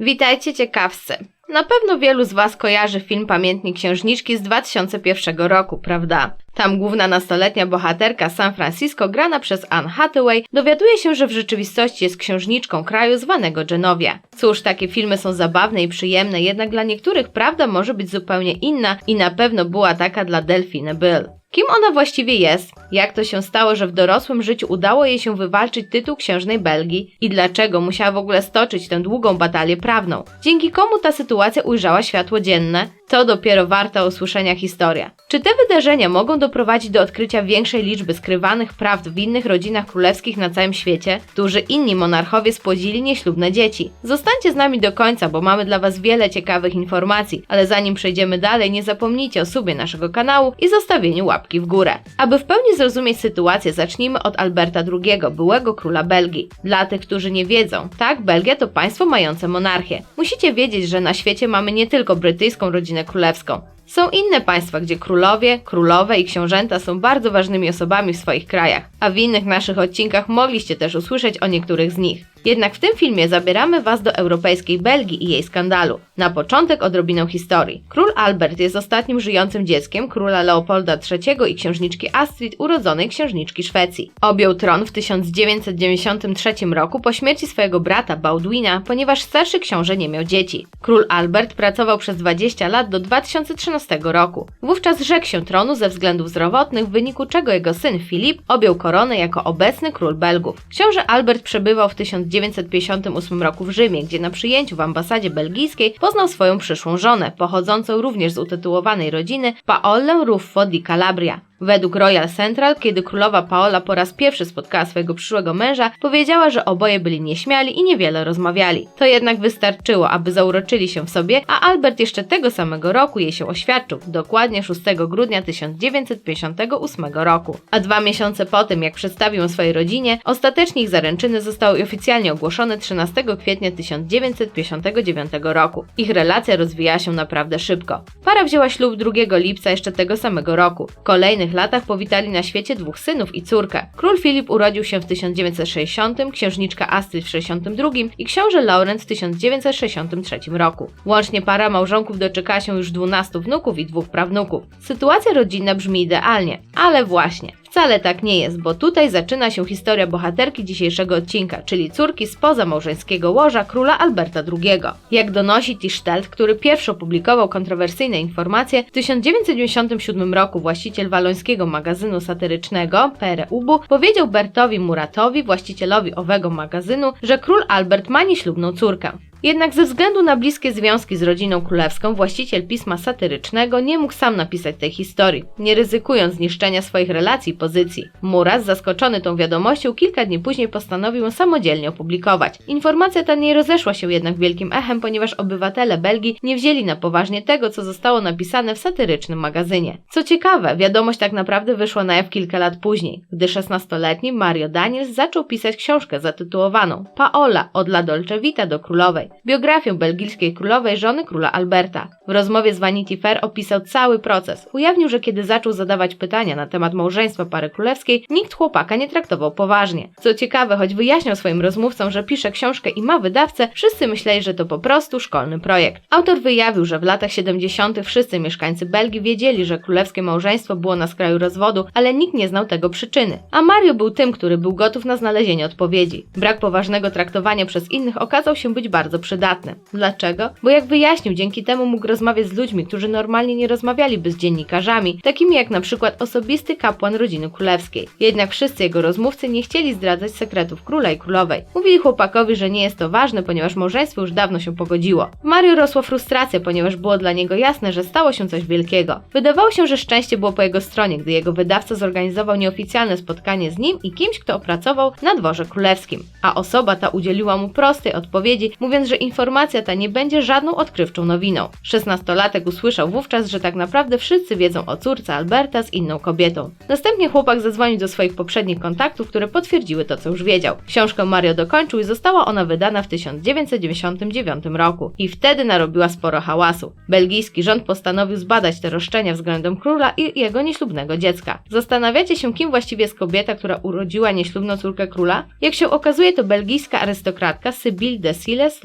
Witajcie ciekawscy. Na pewno wielu z Was kojarzy film Pamiętnik Księżniczki z 2001 roku, prawda? Tam główna nastoletnia bohaterka San Francisco, grana przez Anne Hathaway, dowiaduje się, że w rzeczywistości jest księżniczką kraju zwanego Genovia. Cóż, takie filmy są zabawne i przyjemne, jednak dla niektórych prawda może być zupełnie inna i na pewno była taka dla Delphine Bill. Kim ona właściwie jest? Jak to się stało, że w dorosłym życiu udało jej się wywalczyć tytuł księżnej Belgii? I dlaczego musiała w ogóle stoczyć tę długą batalię prawną? Dzięki komu ta sytuacja ujrzała światło dzienne? To dopiero warta usłyszenia historia. Czy te wydarzenia mogą doprowadzić do odkrycia większej liczby skrywanych prawd w innych rodzinach królewskich na całym świecie? Którzy inni monarchowie spłodzili nieślubne dzieci? Zostańcie z nami do końca, bo mamy dla Was wiele ciekawych informacji, ale zanim przejdziemy dalej, nie zapomnijcie o subie naszego kanału i zostawieniu łapki w górę. Aby w pełni zrozumieć sytuację, zacznijmy od Alberta II, byłego króla Belgii. Dla tych, którzy nie wiedzą, tak, Belgia to państwo mające monarchię. Musicie wiedzieć, że na świecie mamy nie tylko brytyjską rodzinę królewską. Są inne państwa, gdzie królowie, królowe i książęta są bardzo ważnymi osobami w swoich krajach, a w innych naszych odcinkach mogliście też usłyszeć o niektórych z nich. Jednak w tym filmie zabieramy Was do europejskiej Belgii i jej skandalu. Na początek odrobinę historii. Król Albert jest ostatnim żyjącym dzieckiem króla Leopolda III i księżniczki Astrid, urodzonej księżniczki Szwecji. Objął tron w 1993 roku po śmierci swojego brata Baldwina, ponieważ starszy książę nie miał dzieci. Król Albert pracował przez 20 lat do 2013 roku. Wówczas zrzekł się tronu ze względów zdrowotnych, w wyniku czego jego syn Filip objął koronę jako obecny król Belgów. Książę Albert przebywał w 1958 roku w Rzymie, gdzie na przyjęciu w ambasadzie belgijskiej poznał swoją przyszłą żonę, pochodzącą również z utytułowanej rodziny Paolę Ruffo di Calabria. Według Royal Central, kiedy królowa Paola po raz pierwszy spotkała swojego przyszłego męża, powiedziała, że oboje byli nieśmiali i niewiele rozmawiali. To jednak wystarczyło, aby zauroczyli się w sobie, a Albert jeszcze tego samego roku jej się oświadczył, dokładnie 6 grudnia 1958 roku. A dwa miesiące po tym, jak przedstawił swojej rodzinie, ostatecznie ich zaręczyny zostały oficjalnie ogłoszone 13 kwietnia 1959 roku. Ich relacja rozwijała się naprawdę szybko. Para wzięła ślub 2 lipca jeszcze tego samego roku. W kolejnych latach powitali na świecie dwóch synów i córkę. Król Filip urodził się w 1960, księżniczka Astrid w 1962 i książę Laurent w 1963 roku. Łącznie para małżonków doczekała się już 12 wnuków i dwóch prawnuków. Sytuacja rodzinna brzmi idealnie, ale właśnie. Wcale tak nie jest, bo tutaj zaczyna się historia bohaterki dzisiejszego odcinka, czyli córki spoza małżeńskiego łoża króla Alberta II. Jak donosi Tischelt, który pierwszy opublikował kontrowersyjne informacje, w 1997 roku właściciel walońskiego magazynu satyrycznego Pere Ubu powiedział Bertowi Muratowi, właścicielowi owego magazynu, że król Albert ma nieślubną córkę. Jednak ze względu na bliskie związki z rodziną królewską, właściciel pisma satyrycznego nie mógł sam napisać tej historii, nie ryzykując zniszczenia swoich relacji i pozycji. Muras, zaskoczony tą wiadomością, kilka dni później postanowił ją samodzielnie opublikować. Informacja ta nie rozeszła się jednak wielkim echem, ponieważ obywatele Belgii nie wzięli na poważnie tego, co zostało napisane w satyrycznym magazynie. Co ciekawe, wiadomość tak naprawdę wyszła na jaw kilka lat później, gdy 16-letni Mario Daniels zaczął pisać książkę zatytułowaną Paola od La Dolce Vita do królowej biografię belgijskiej królowej żony króla Alberta. W rozmowie z Vanity Fair opisał cały proces. Ujawnił, że kiedy zaczął zadawać pytania na temat małżeństwa pary królewskiej, nikt chłopaka nie traktował poważnie. Co ciekawe, choć wyjaśniał swoim rozmówcom, że pisze książkę i ma wydawcę, wszyscy myśleli, że to po prostu szkolny projekt. Autor wyjawił, że w latach 70. wszyscy mieszkańcy Belgii wiedzieli, że królewskie małżeństwo było na skraju rozwodu, ale nikt nie znał tego przyczyny. A Mario był tym, który był gotów na znalezienie odpowiedzi. Brak poważnego traktowania przez innych okazał się być bardzo przydatny. Dlaczego? Bo jak wyjaśnił, dzięki temu mógł rozmawiać z ludźmi, którzy normalnie nie rozmawialiby z dziennikarzami, takimi jak na przykład osobisty kapłan rodziny królewskiej. Jednak wszyscy jego rozmówcy nie chcieli zdradzać sekretów króla i królowej. Mówili chłopakowi, że nie jest to ważne, ponieważ małżeństwo już dawno się pogodziło. Mario rosła frustracja, ponieważ było dla niego jasne, że stało się coś wielkiego. Wydawało się, że szczęście było po jego stronie, gdy jego wydawca zorganizował nieoficjalne spotkanie z nim i kimś, kto opracował na dworze królewskim. A osoba ta udzieliła mu prostej odpowiedzi, mówiąc, że informacja ta nie będzie żadną odkrywczą nowiną. Szesnastolatek usłyszał wówczas, że tak naprawdę wszyscy wiedzą o córce Alberta z inną kobietą. Następnie chłopak zadzwonił do swoich poprzednich kontaktów, które potwierdziły to, co już wiedział. Książkę Mario dokończył i została ona wydana w 1999 roku. I wtedy narobiła sporo hałasu. Belgijski rząd postanowił zbadać te roszczenia względem króla i jego nieślubnego dziecka. Zastanawiacie się, kim właściwie jest kobieta, która urodziła nieślubną córkę króla? Jak się okazuje, to belgijska arystokratka Sybil de Siles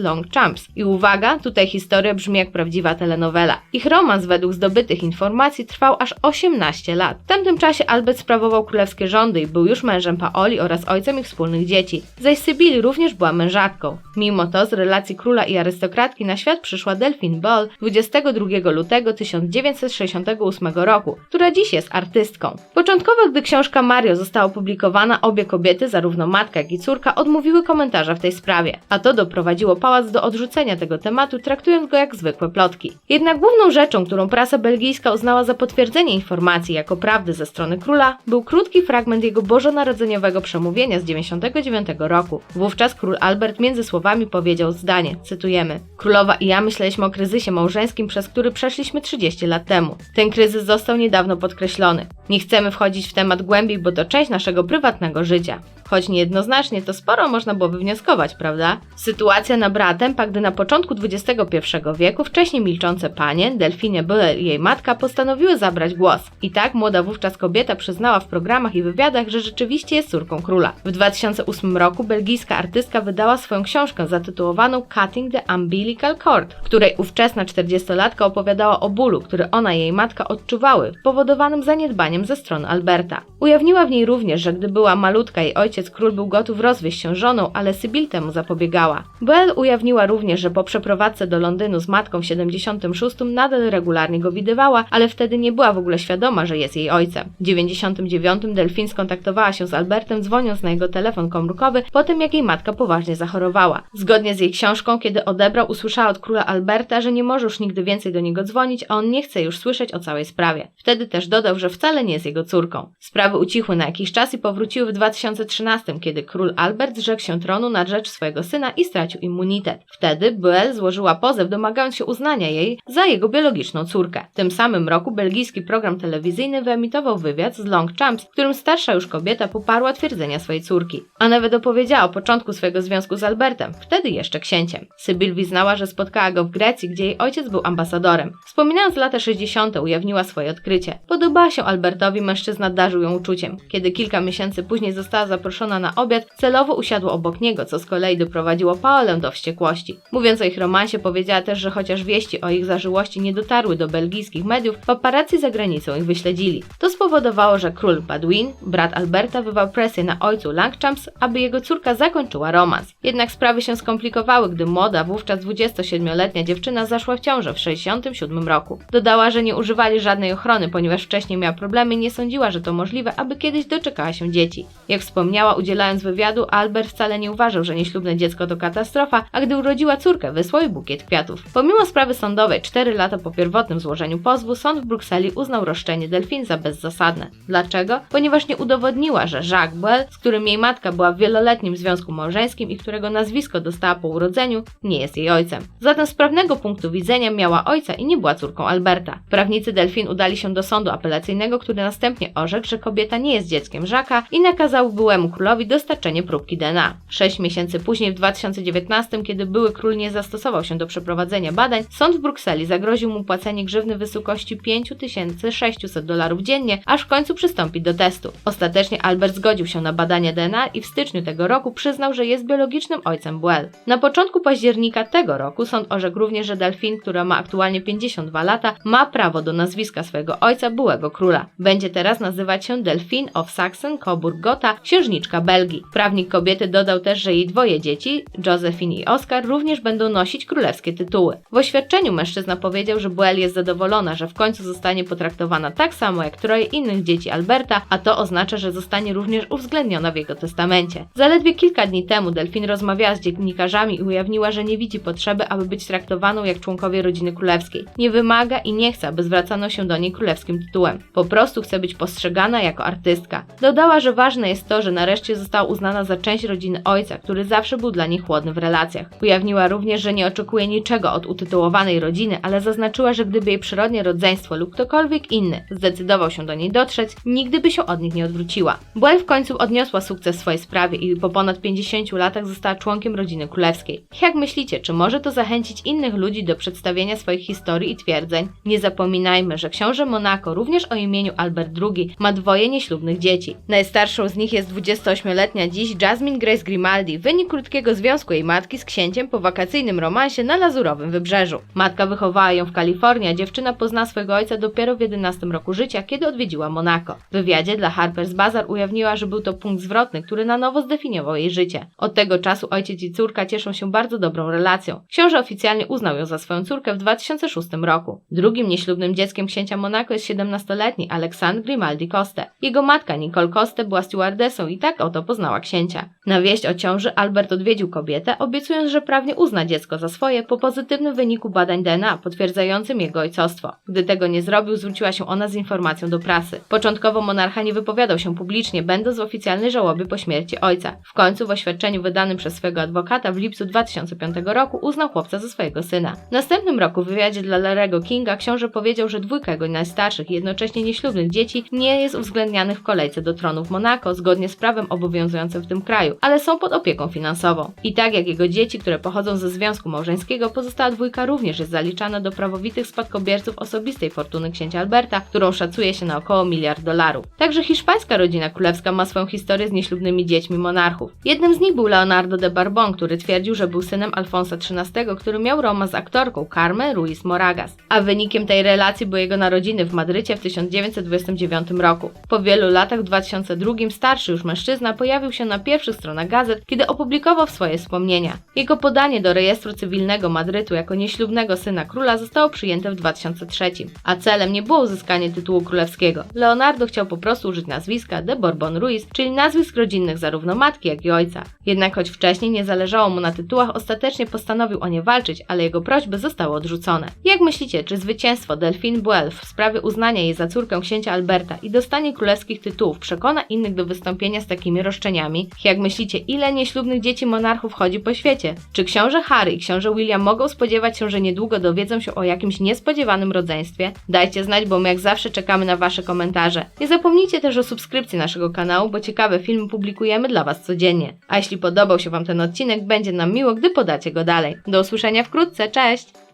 I uwaga, tutaj historia brzmi jak prawdziwa telenowela. Ich romans według zdobytych informacji trwał aż 18 lat. W tamtym czasie Albert sprawował królewskie rządy i był już mężem Paoli oraz ojcem ich wspólnych dzieci. Zaś Sybil również była mężatką. Mimo to z relacji króla i arystokratki na świat przyszła Delphine Ball 22 lutego 1968 roku, która dziś jest artystką. Początkowo, gdy książka Mario została opublikowana, obie kobiety, zarówno matka jak i córka, odmówiły komentarza w tej sprawie, a to doprowadziło do odrzucenia tego tematu, traktując go jak zwykłe plotki. Jednak główną rzeczą, którą prasa belgijska uznała za potwierdzenie informacji jako prawdy ze strony króla, był krótki fragment jego bożonarodzeniowego przemówienia z 99 roku. Wówczas król Albert między słowami powiedział zdanie, cytujemy: Królowa i ja myśleliśmy o kryzysie małżeńskim, przez który przeszliśmy 30 lat temu. Ten kryzys został niedawno podkreślony. Nie chcemy wchodzić w temat głębiej, bo to część naszego prywatnego życia. Choć niejednoznacznie, to sporo można było wywnioskować, prawda? Sytuacja nabrała tempa, gdy na początku XXI wieku wcześniej milczące panie, Delfinie Buller i jej matka, postanowiły zabrać głos. I tak młoda wówczas kobieta przyznała w programach i wywiadach, że rzeczywiście jest córką króla. W 2008 roku belgijska artystka wydała swoją książkę zatytułowaną Cutting the Umbilical Cord, w której ówczesna 40-latka opowiadała o bólu, który ona i jej matka odczuwały, powodowanym zaniedbaniem ze strony Alberta. Ujawniła w niej również, że gdy była malutka, jej ojciec król był gotów rozwieść się żoną, ale Sybil temu zapobiegała. Belle ujawniła również, że po przeprowadzce do Londynu z matką w 76 nadal regularnie go widywała, ale wtedy nie była w ogóle świadoma, że jest jej ojcem. W 99 Delfin skontaktowała się z Albertem, dzwoniąc na jego telefon komórkowy po tym, jak jej matka poważnie zachorowała. Zgodnie z jej książką, kiedy odebrał, usłyszała od króla Alberta, że nie może już nigdy więcej do niego dzwonić, a on nie chce już słyszeć o całej sprawie. Wtedy też dodał, że wcale nie jest jego córką. Sprawy ucichły na jakiś czas i powróciły w 2013, kiedy król Albert zrzekł się tronu na rzecz swojego syna i stracił immunitet. Wtedy Buell złożyła pozew domagając się uznania jej za jego biologiczną córkę. W tym samym roku belgijski program telewizyjny wyemitował wywiad z Longchamps, w którym starsza już kobieta poparła twierdzenia swojej córki. A nawet opowiedziała o początku swojego związku z Albertem, wtedy jeszcze księciem. Sybil wyznała, że spotkała go w Grecji, gdzie jej ojciec był ambasadorem. Wspominając lata 60. ujawniła swoje odkrycie. Podobała się Albertowi, mężczyzna darzył ją uczuciem. Kiedy kilka miesięcy później została zaproszona na obiad, celowo usiadła obok niego, co z kolei doprowadziło Paolę do wściekłości. Mówiąc o ich romansie, powiedziała też, że chociaż wieści o ich zażyłości nie dotarły do belgijskich mediów, paparazzi za granicą ich wyśledzili. To spowodowało, że król Badwin, brat Alberta, wywał presję na ojcu Langchamps, aby jego córka zakończyła romans. Jednak sprawy się skomplikowały, gdy młoda, wówczas 27-letnia dziewczyna zaszła w ciążę w 67 roku. Dodała, że nie używali żadnej ochrony, ponieważ wcześniej miała problemy i nie sądziła, że to możliwe, aby kiedyś doczekała się dzieci. Jak wspomniała, udzielając wywiadu, Albert wcale nie uważał, że nieślubne dziecko to katastrofa, a gdy urodziła córkę, wysłał jej bukiet kwiatów. Pomimo sprawy sądowej, 4 lata po pierwotnym złożeniu pozwu, sąd w Brukseli uznał roszczenie Delfin za bezzasadne. Dlaczego? Ponieważ nie udowodniła, że Jacques Buell, z którym jej matka była w wieloletnim związku małżeńskim i którego nazwisko dostała po urodzeniu, nie jest jej ojcem. Zatem z prawnego punktu widzenia miała ojca i nie była córką Alberta. Prawnicy Delfin udali się do sądu apelacyjnego, który następnie orzekł, że kobieta nie jest dzieckiem Jacques'a i nakazał byłemu królowi dostarczenie próbki DNA. Sześć miesięcy później, w 2019, kiedy były król nie zastosował się do przeprowadzenia badań, sąd w Brukseli zagroził mu płacenie grzywny w wysokości 5600 dolarów dziennie, aż w końcu przystąpi do testu. Ostatecznie Albert zgodził się na badania DNA i w styczniu tego roku przyznał, że jest biologicznym ojcem Buell. Na początku października tego roku sąd orzekł również, że Delfin, która ma aktualnie 52 lata, ma prawo do nazwiska swojego ojca, byłego króla. Będzie teraz nazywać się Delfin of Sachsen-Coburg-Gotha, księżniczka Belgii. Prawnik kobiety dodał też, że jej dwoje dzieci, Josephine i Oscar, również będą nosić królewskie tytuły. W oświadczeniu mężczyzna powiedział, że Buell jest zadowolona, że w końcu zostanie potraktowana tak samo jak troje innych dzieci Alberta, a to oznacza, że zostanie również uwzględniona w jego testamencie. Zaledwie kilka dni temu Delfin rozmawiała z dziennikarzami i ujawniła, że nie widzi potrzeby, aby być traktowaną jak członkowie rodziny królewskiej. Nie wymaga i nie chce, aby zwracano się do niej królewskim tytułem. Po prostu chce być postrzegana jako artystka. Dodała, że ważne jest to, że nareszcie została uznana za część rodziny ojca, który zawsze był dla niej chłodny w relacjach. Ujawniła również, że nie oczekuje niczego od utytułowanej rodziny, ale zaznaczyła, że gdyby jej przyrodnie rodzeństwo lub ktokolwiek inny zdecydował się do niej dotrzeć, nigdy by się od nich nie odwróciła. Buell w końcu odniosła sukces w swojej sprawie i po ponad 50 latach została członkiem rodziny królewskiej. Jak myślicie, czy może to zachęcić innych ludzi do przedstawienia swoich historii i twierdzeń? Nie zapominajmy, że książę Monaco również o imieniu Albert II ma dwoje nieślubnych dzieci. Najstarszą z nich jest 28-letnia dziś Jasmine Grace Grimaldi, wynik krótkiego związku jej matki z księciem po wakacyjnym romansie na Lazurowym Wybrzeżu. Matka wychowała ją w Kalifornii, a dziewczyna poznała swojego ojca dopiero w 11 roku życia, kiedy odwiedziła Monako. W wywiadzie dla Harper's Bazaar ujawniła, że był to punkt zwrotny, który na nowo zdefiniował jej życie. Od tego czasu ojciec i córka cieszą się bardzo dobrą relacją. Książę oficjalnie uznał ją za swoją córkę w 2006 roku. Drugim nieślubnym dzieckiem księcia Monako jest 17-letni Alexandre Grimaldi Coste. Jego matka Nicole Coste była stewardessą i tak oto poznała księcia. Na wieść o ciąży Albert odwiedził kobietę, obiecując, że prawnie uzna dziecko za swoje po pozytywnym wyniku badań DNA potwierdzającym jego ojcostwo. Gdy tego nie zrobił, zwróciła się ona z informacją do prasy. Początkowo monarcha nie wypowiadał się publicznie, będąc w oficjalnej żałobie po śmierci ojca. W końcu w oświadczeniu wydanym przez swojego adwokata w lipcu 2005 roku uznał chłopca za swojego syna. W następnym roku w wywiadzie dla Larego Kinga książę powiedział, że dwójka jego najstarszych i jednocześnie nieślubnych dzieci nie jest uwzględnianych w kolejce do tronu w Monako zgodnie z prawem obowiązującym w tym kraju, ale są pod opieką finansową. I tak jak jego dzieci, które pochodzą ze związku małżeńskiego, pozostała dwójka również jest zaliczana do prawowitych spadkobierców osobistej fortuny księcia Alberta, którą szacuje się na około miliard dolarów. Także hiszpańska rodzina królewska ma swoją historię z nieślubnymi dziećmi monarchów. Jednym z nich był Leonardo de Barbon, który twierdził, że był synem Alfonsa XIII, który miał romans z aktorką Carmen Ruiz Moragas. A wynikiem tej relacji były jego narodziny w Madrycie w 1929 roku. Po wielu latach w 2002 starszy już mężczyzna pojawił się na pierwszych stronach gazet, kiedy opublikował swoje wspomnienia. Jego podanie do rejestru cywilnego Madrytu jako nieślubnego syna króla zostało przyjęte w 2003, a celem nie było uzyskanie tytułu królewskiego. Leonardo chciał po prostu użyć nazwiska de Bourbon Ruiz, czyli nazwisk rodzinnych zarówno matki, jak i ojca. Jednak choć wcześniej nie zależało mu na tytułach, ostatecznie postanowił o nie walczyć, ale jego prośby zostały odrzucone. Jak myślicie, czy zwycięstwo Delphine Buell w sprawie uznania jej za córkę księcia Alberta i dostanie królewskich tytułów przekona innych do wystąpienia z takimi roszczeniami? Jak myślicie, ile nieślubnych dzieci monarchów chodzi po świecie? Czy książę Harry i książę William mogą spodziewać się, że niedługo dowiedzą się o jakimś niespodziewanym rodzeństwie? Dajcie znać, bo my jak zawsze czekamy na Wasze komentarze. Nie zapomnijcie też o subskrypcji naszego kanału, bo ciekawe filmy publikujemy dla Was codziennie. A jeśli podobał się Wam ten odcinek, będzie nam miło, gdy podacie go dalej. Do usłyszenia wkrótce, cześć!